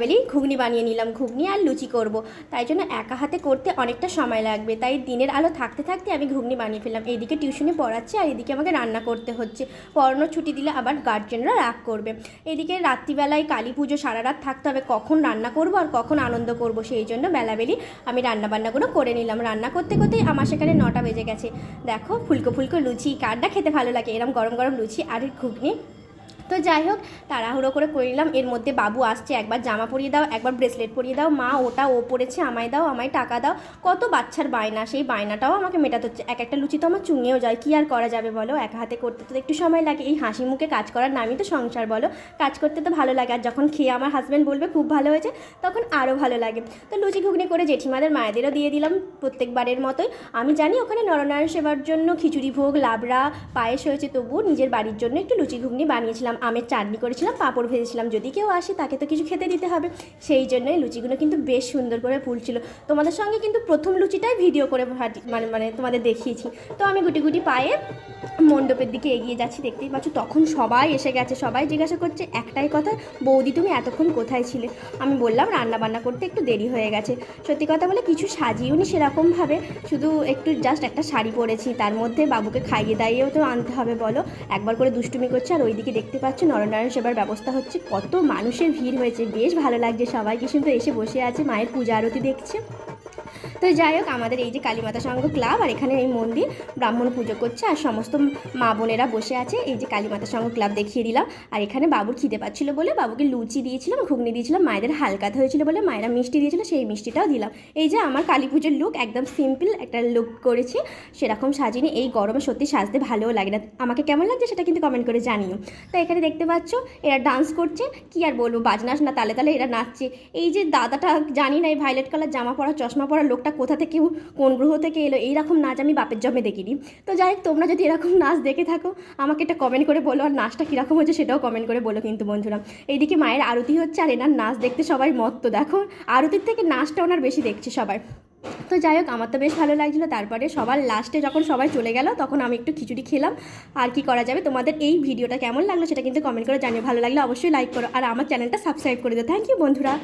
বেলি ঘুগনি বানিয়ে নিলাম, ঘুগনি আর লুচি করব। তাই জন্য একা হাতে করতে অনেকটা সময় লাগবে। তাই দিনের আলো থাকতে থাকতে আমি ঘুগনি বানিয়ে ফেললাম। এইদিকে টিউশনে পড়াচ্ছি আর এদিকে আমাকে রান্না করতে হচ্ছে। পড়ানোর ছুটি দিলে আবার গার্জেনরা রাগ করবে। এদিকে রাত্রিবেলায় কালী পুজো সারা রাত থাকতে হবে। কখন রান্না করব আর কখন আনন্দ করব সেই জন্য বেলাবেলি আমি রান্না বান্নাগুলো করে নিলাম। রান্না করতে করতেই আমার সেখানে নটা বেজে গেছে। দেখো ফুলকো ফুলকো লুচি কারটা খেতে ভালো লাগে? এরম গরম গরম লুচি আর ঘুগনি। তো যাই হোক, তাড়াহুড়ো করে করে নিলাম। এর মধ্যে বাবু আসছে, একবার জামা পরিয়ে দাও, একবার ব্রেসলেট পরিয়ে দাও। মা, ওটা ও পড়েছে আমায় দাও, আমায় টাকা দাও। কত বাচ্চার বায়না, সেই বায়নাটাও আমাকে মেটাতে হচ্ছে। এক একটা লুচি তো আমার চুঙেও যায়, কি আর করা যাবে বলো? এক হাতে করতে তো একটু সময় লাগে। এই হাসি মুখে কাজ করার নামই তো সংসার বলো। কাজ করতে তো ভালো লাগে। আর যখন খেয়ে আমার হাজব্যান্ড বলবে, খুব ভালো হয়েছে, তখন আরও ভালো লাগে। তো লুচি ঘুগনি করে জেঠিমাদের, মায়েদেরও দিয়ে দিলাম প্রত্যেকবারের মতোই। আমি জানি ওখানে নরনারায়ণ সেবার জন্য খিচুড়ি ভোগ, লাবড়া, পায়েস হয়েছে তবু নিজের বাড়ির জন্য একটু লুচি ঘুগনি বানিয়েছিলাম। আমের চাটনি করেছিলাম, পাঁপড় ভেজেছিলাম। যদি কেউ আসে, তাকে তো কিছু খেতে দিতে হবে। সেই জন্যই লুচিগুলো কিন্তু বেশ সুন্দর করে ফুলছিল। তোমাদের সঙ্গে কিন্তু প্রথম লুচিটাই ভিডিও করে মানে মানে তোমাদের দেখিয়েছি। তো আমি গুটি গুটি পায়ে মণ্ডপের দিকে এগিয়ে যাচ্ছি, দেখতেই পাচ্ছ, তখন সবাই এসে গেছে, সবাই জিজ্ঞাসা করছে, একটাই কথা, বৌদি তুমি এতক্ষণ কোথায় ছিলে? আমি বললাম, রান্না বান্না করতে একটু দেরি হয়ে গেছে। সত্যি কথা বলে কিছু সাজিয়েওনি সেরকমভাবে, শুধু একটু জাস্ট একটা শাড়ি পরেছি। তার মধ্যে বাবুকে খাইয়ে দাইয়েও তো আনতে হবে, বলো। একবার করে দুষ্টুমি করছে, আর ওইদিকে দেখতে পাচ্ছ নরনারায়ণ সেবার ব্যবস্থা হচ্ছে। কত মানুষের ভিড় হয়েছে। বেশ ভালো লাগছে সবাই কিন্তু এসে বসে আছে। মায়ের পূজা আরতি দেখছে। তো যাই হোক, আমাদের এই যে কালীমাতা সংঘ ক্লাব আর এখানে এই মন্দির, ব্রাহ্মণ পুজো করছে আর সমস্ত মা বোনেরা বসে আছে। এই যে কালীমাতা সংঘ ক্লাব দেখিয়ে দিলাম। আর এখানে বাবুর খিদে পাচ্ছিল বলে বাবুকে লুচি দিয়েছিলাম, ঘুগনি দিয়েছিলাম, মায়েদের হালকাতে হয়েছিল বলে মায়েরা মিষ্টি দিয়েছিল, সেই মিষ্টিটাও দিলাম। এই যে আমার কালী পুজোর লুক একদম সিম্পল একটা লুক করেছি। সেরকম সাজিনি, এই গরমে সত্যি সাজতে ভালোও লাগে না। আমাকে কেমন লাগছে সেটা কিন্তু কমেন্ট করে জানিও। তো এখানে দেখতে পাচ্ছ, এরা ডান্স করছে। কি আর বলব বাজনাস না তালে তালে এরা নাচছে। এই যে দাদাটা, জানি না এই ভাইলেট কালার জামা পরা, চশমা পরা লোকটা কোথা থেকে কোন গ্রহ থেকে এলো, এইরকম নাচ আমি বাপের জমে দেখিনি। তো যাই হোক, তোমরা যদি এরকম নাচ দেখে থাকো, আমাকে একটা কমেন্ট করে বলো, আর নাচটা কীরকম হচ্ছে সেটাও কমেন্ট করে বলো কিন্তু বন্ধুরা। এইদিকে মায়ের আরতি হচ্ছে, আর এনার নাচ দেখতে সবাই মত্ত, দেখো। আরতির থেকে নাচটা ওনার বেশি দেখছে সবাই। তো যাই হোক, আমার তো বেশ ভালো লাগছিল। তারপরে সবার লাস্টে যখন সবাই চলে গেল, তখন আমি একটু খিচুড়ি খেলাম। আর কি করা যাবে? তোমাদের এই ভিডিওটা কেমন লাগল সেটা কিন্তু কমেন্ট করে জানিও। ভালো লাগলে অবশ্যই লাইক করো, আর আমার চ্যানেলটা সাবস্ক্রাইব করে দিও। থ্যাংক ইউ বন্ধুরা।